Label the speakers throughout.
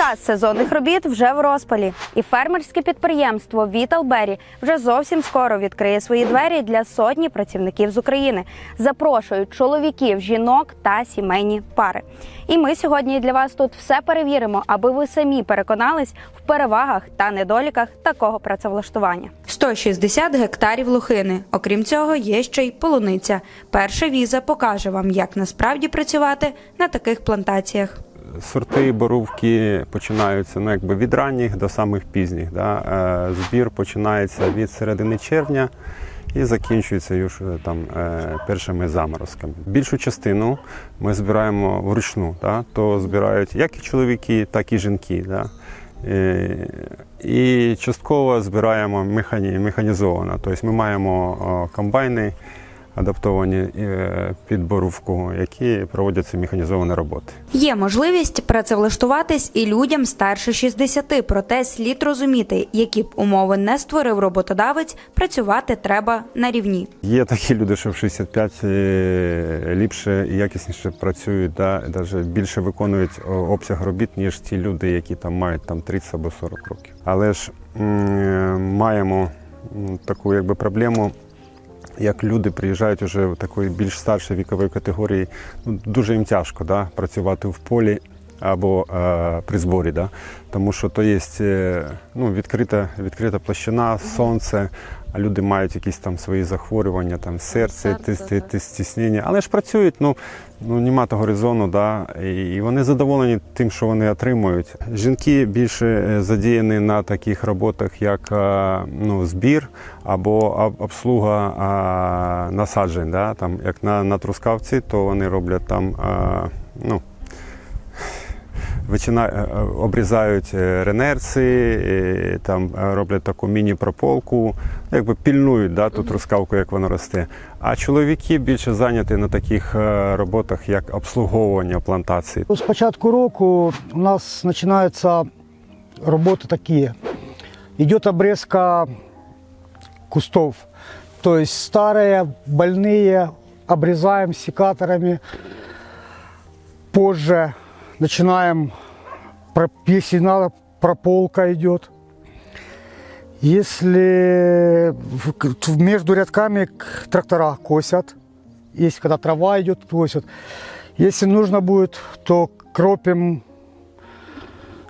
Speaker 1: Час сезонних робіт вже в розпалі, і фермерське підприємство Віталбері вже зовсім скоро відкриє свої двері для сотні працівників з України. Запрошують чоловіків, жінок та сімейні пари. І ми сьогодні для вас тут все перевіримо, аби ви самі переконались в перевагах та недоліках такого працевлаштування. 160 гектарів лохини. Окрім цього, є ще й полуниця. Перша віза покаже вам, як насправді працювати на таких плантаціях.
Speaker 2: Сорти борувки починаються ну, якби від ранніх до самих пізніх. Да? Е, Збір починається від середини червня і закінчується там е, першими заморозками. Більшу частину ми збираємо вручну, да? то збирають як і чоловіки, так і жінки. Да? Е, І частково збираємо механі, механізовано. Тобто ми маємо комбайни адаптовані е, під борувку, які проводять ці механізовані роботи.
Speaker 1: Є можливість працевлаштуватись і людям старше 60, проте слід розуміти, які б умови не створив роботодавець, працювати треба на рівні.
Speaker 2: Є такі люди, що в 65 е, ліпше і якісніше працюють, да, навіть більше виконують обсяг робіт, ніж ті люди, які там мають там 30 або 40 років. Але ж е, маємо таку якби проблему. Як люди приїжджають уже в такої більш старшої вікової категорії, ну, дуже їм тяжко да, працювати в полі або е, при зборі, да? тому що то є е, ну, відкрита, відкрита площина, сонце, а люди мають якісь там свої захворювання, там серце,
Speaker 1: Серце,
Speaker 2: тис,
Speaker 1: так.
Speaker 2: тис, стіснення. Але ж працюють, ну, ну нема того резону, да? і, і вони задоволені тим, що вони отримують. Жінки більше е, задіяні на таких роботах, як е, ну, збір або обслуга а, насаджень. Да? Там, як на, на трускавці, то вони роблять там. А, ну, Вичина... е, е, обрізають е, ренерці, е, там роблять таку міні-прополку, якби пільнують да, ту трускавку, як вона росте. А чоловіки більше зайняті на таких роботах, як обслуговування плантацій.
Speaker 3: З початку року у нас починаються роботи такі. Йде обрізка кустов. Тобто старые, больные обрезаем секаторами. Позже начинаем, про- если надо, прополка идет. Если между рядками трактора косят, если когда трава идет, косят. Если нужно будет, то кропим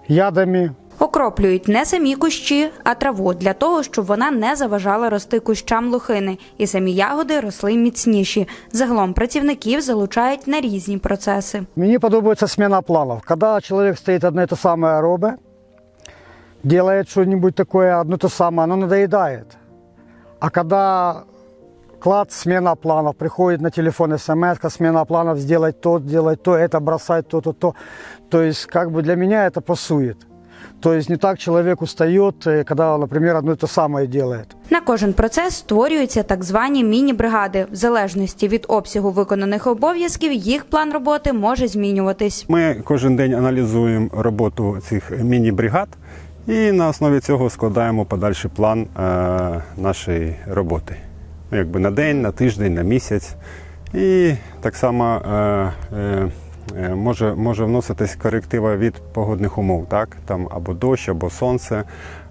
Speaker 3: ядами.
Speaker 1: Окроплюють не самі кущі, а траву для того, щоб вона не заважала рости кущам лохини, і самі ягоди росли міцніші. Загалом працівників залучають на різні процеси.
Speaker 3: Мені подобається смена планов. Когда человек стоит одно и то самое робе, делает что-нибудь такое одно и то самое, оно надоедает. А когда клад, смена планов, приходит на телефон смс, смена планов, сделать то, сделать то, это бросать то, то, то. То есть, как бы для меня это пасует. То есть не так человек устает, э, когда, например, одно и то самое делает.
Speaker 1: На кожен процес створюються так звані міні-бригади. В залежності від обсягу виконаних обов'язків їх план роботи може змінюватись.
Speaker 2: Ми кожен день аналізуємо роботу цих міні-бригад і на основі цього складаємо подальший план е, нашої роботи. Ну, якби на день, на тиждень, на місяць. І так само е, е, може, може вноситись коректива від погодних умов, так? Там або дощ, або сонце,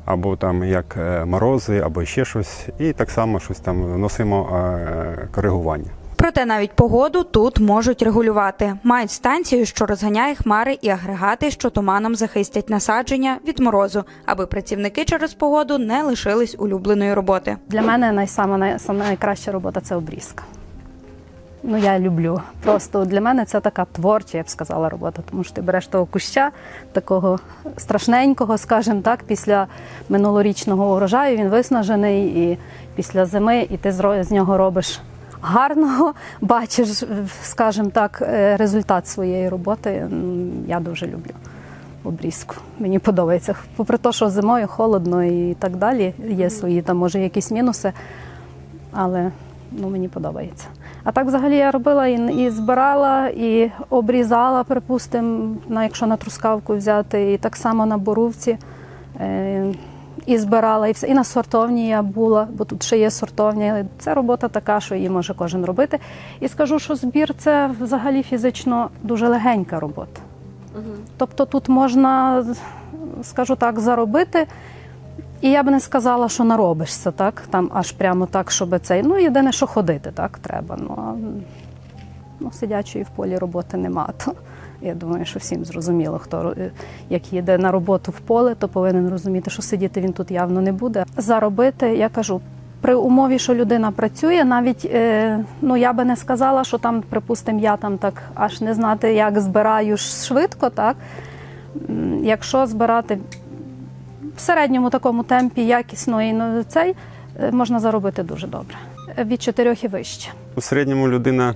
Speaker 2: або там як е, морози, або ще щось. І так само щось там вносимо е, коригування.
Speaker 1: Проте навіть погоду тут можуть регулювати. Мають станцію, що розганяє хмари, і агрегати, що туманом захистять насадження від морозу, аби працівники через погоду не лишились улюбленої роботи.
Speaker 4: Для мене найсама найкраща робота це обрізка. Ну, я люблю. Просто для мене це така творча, я б сказала, робота, тому що ти береш того куща, такого страшненького, скажімо так, після минулорічного урожаю він виснажений, і після зими, і ти з нього робиш гарного, бачиш, скажімо так, е, результат своєї роботи. Я дуже люблю обрізку. Мені подобається. Попри те, що зимою холодно і так далі, є свої там, може, якісь мінуси, але ну, мені подобається. А так взагалі я робила і, і збирала, і обрізала, припустимо, на, якщо на трускавку взяти, і так само на борувці. Е, і збирала, і все. І на сортовні я була, бо тут ще є сортовні. Це робота така, що її може кожен робити. І скажу, що збір це взагалі фізично дуже легенька робота. Тобто тут можна, скажу так, заробити. І я б не сказала, що наробишся, так? Там аж прямо так, щоб цей. Ну, єдине, що ходити, так, треба. Ну, а, ну сидячої в полі роботи нема. То я думаю, що всім зрозуміло, хто е, як їде на роботу в поле, то повинен розуміти, що сидіти він тут явно не буде. Заробити, я кажу, при умові, що людина працює, навіть е, ну я би не сказала, що там, припустимо, я там так аж не знати, як збираю швидко, так. Якщо збирати в середньому такому темпі якісної і цей, е, можна заробити дуже добре. Е, Від чотирьох і вище.
Speaker 2: У середньому людина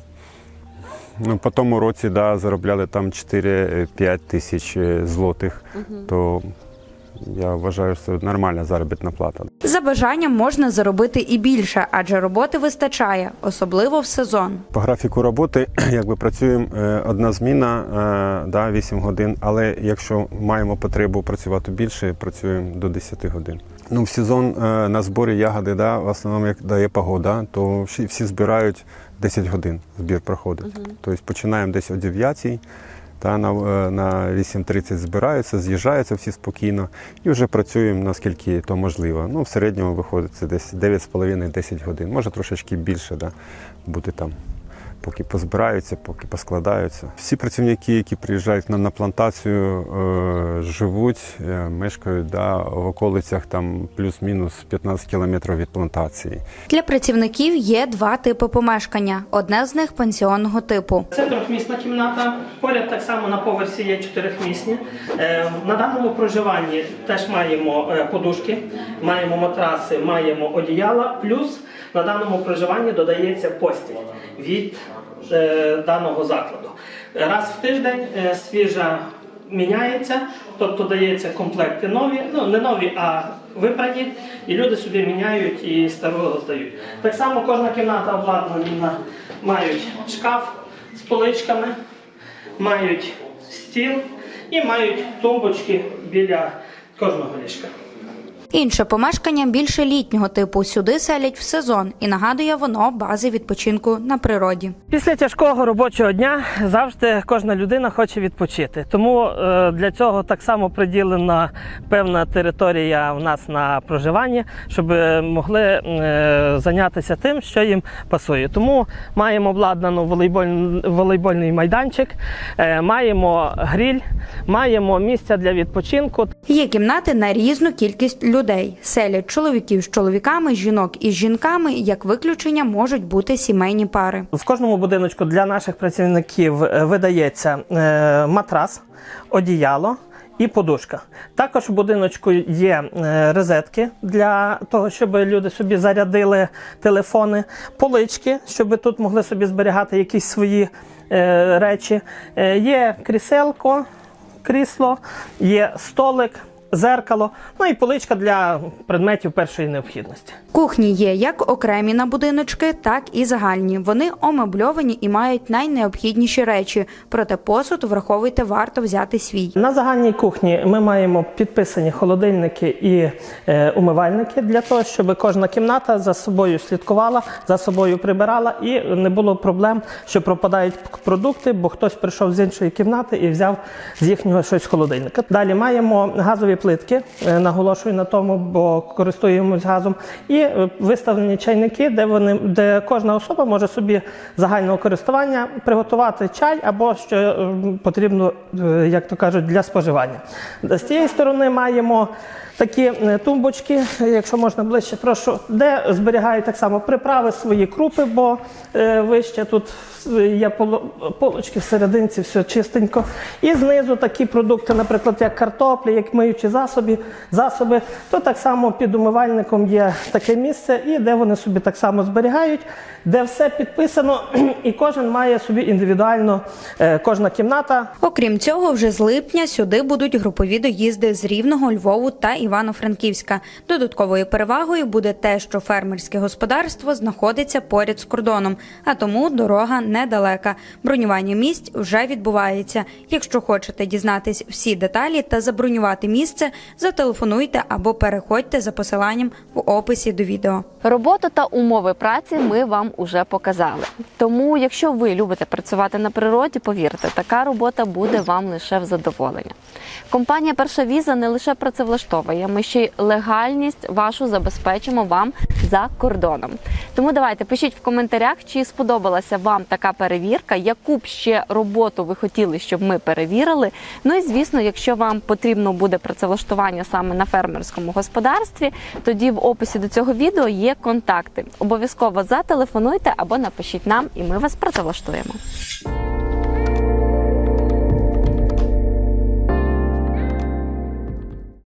Speaker 2: ну, по тому році да, заробляли там 4-5 тисяч злотих. злотих, то я вважаю, що це нормальна заробітна плата.
Speaker 1: За бажанням можна заробити і більше, адже роботи вистачає, особливо в сезон.
Speaker 2: По графіку роботи якби працюємо е, одна зміна, е, да, 8 годин, але якщо маємо потребу працювати більше, працюємо до 10 годин. Ну, в сезон е, на зборі ягоди, да, в основному як дає погода, то всі, всі збирають 10 годин збір проходить. Тобто починаємо десь о 9 та на, е, на 8.30 збираються, з'їжджаються всі спокійно і вже працюємо наскільки то можливо. Ну, в середньому виходить це десь 9,5-10 годин, може трошечки більше да, бути там. Поки позбираються, поки поскладаються. Всі працівники, які приїжджають на, на плантацію, е, живуть, е, мешкають да, в околицях там плюс-мінус 15 кілометрів від плантації.
Speaker 1: Для працівників є два типи помешкання. Одне з них пенсіонного типу.
Speaker 5: Це трьохмісна кімната. Поряд так само на поверсі є чотирихмісні. Е, На даному проживанні теж маємо е, подушки, маємо матраси, маємо одіяла. Плюс на даному проживанні додається постіль від е, даного закладу. Раз в тиждень е, свіжа міняється, тобто дається комплекти нові, ну не нові, а випрані, і люди собі міняють і старого здають. Так само кожна кімната обладнана, мають шкаф з поличками, мають стіл і мають тумбочки біля кожного ліжка.
Speaker 1: Інше помешкання більше літнього типу. Сюди селять в сезон і нагадує воно бази відпочинку на природі.
Speaker 5: Після тяжкого робочого дня завжди кожна людина хоче відпочити. Тому е, для цього так само приділена певна територія в нас на проживанні, щоб могли е, зайнятися тим, що їм пасує. Тому маємо обладнану волейболь, волейбольний майданчик, е, маємо гріль, маємо місця для відпочинку.
Speaker 1: Є кімнати на різну кількість людей. Селять чоловіків з чоловіками, жінок із жінками. Як виключення можуть бути сімейні пари.
Speaker 5: В кожному будиночку для наших працівників е, видається е, матрас, одіяло. І подушка. Також у будиночку є е, розетки для того, щоб люди собі зарядили телефони, полички, щоб тут могли собі зберігати якісь свої речі. Є кріселко, крісло, є столик, зеркало, ну і поличка для предметів першої необхідності.
Speaker 1: Кухні є як окремі на будиночки, так і загальні. Вони омебльовані і мають найнеобхідніші речі. Проте посуд враховуйте, варто взяти свій.
Speaker 5: На загальній кухні ми маємо підписані холодильники і е, умивальники для того, щоб кожна кімната за собою слідкувала, за собою прибирала і не було проблем, що пропадають продукти, бо хтось прийшов з іншої кімнати і взяв з їхнього щось з холодильника. Далі маємо газові плитки, е, наголошую на тому, бо користуємось газом, і е, виставлені чайники, де вони де кожна особа може собі загального користування приготувати чай або що е, потрібно, як то кажуть, для споживання. З цієї сторони маємо такі тумбочки, якщо можна ближче, прошу, де зберігають так само приправи, свої крупи, бо вище тут є поло- полочки всерединці, все чистенько. І знизу такі продукти, наприклад, як картопля, як миючі засоби, засоби, то так само під умивальником є таке місце, і де вони собі так само зберігають, де все підписано, і кожен має собі індивідуально, е, кожна кімната
Speaker 1: Окрім цього, вже з липня сюди будуть групові доїзди з Рівного, Львову та Івано-Франківська. Додатковою перевагою буде те, що фермерське господарство знаходиться поряд з кордоном, а тому дорога недалека. Бронювання місць вже відбувається. Якщо хочете дізнатись всі деталі та забронювати місце.
Speaker 6: місце, зателефонуйте або переходьте за посиланням в описі до відео. Роботу та умови праці ми вам уже показали. Тому, якщо ви любите працювати на природі, повірте, така робота буде вам лише в задоволення. Компанія Перша віза не лише працевлаштовує, ми ще й легальність вашу забезпечимо вам за кордоном. Тому давайте пишіть в коментарях, чи сподобалася вам така перевірка, яку б ще роботу ви хотіли, щоб ми перевірили. Ну і звісно, якщо вам потрібно буде працевлаштування саме на фермерському господарстві, тоді в описі до цього відео є контакти. Обов'язково зателефонуйте або напишіть нам, і ми вас працевлаштуємо.